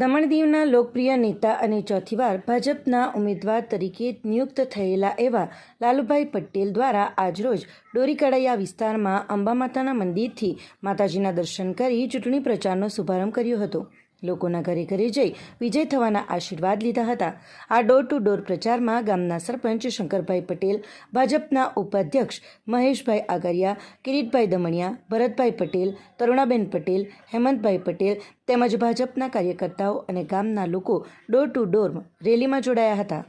દમણ દીવના લોકપ્રિય નેતા અને ચોથીવાર ભાજપના ઉમેદવાર તરીકે નિયુક્ત થયેલા એવા લાલુભાઈ પટેલ દ્વારા આજરોજ ડોરીકડાયા વિસ્તારમાં અંબા માતાના મંદિરથી માતાજીના દર્શન કરી ચૂંટણી પ્રચારનો શુભારંભ કર્યો હતો. લોકોના ઘરે ઘરે જઈ વિજય થવાના આશીર્વાદ લીધા હતા. આ ડોર ટુ ડોર પ્રચારમાં ગામના સરપંચ શંકરભાઈ પટેલ, ભાજપના ઉપાધ્યક્ષ મહેશભાઈ આગરિયા, કિરીટભાઈ દમણિયા, ભરતભાઈ પટેલ, તરુણાબેન પટેલ, હેમંતભાઈ પટેલ તેમજ ભાજપના કાર્યકર્તાઓ અને ગામના લોકો ડોર ટુ ડોર રેલીમાં જોડાયા હતા.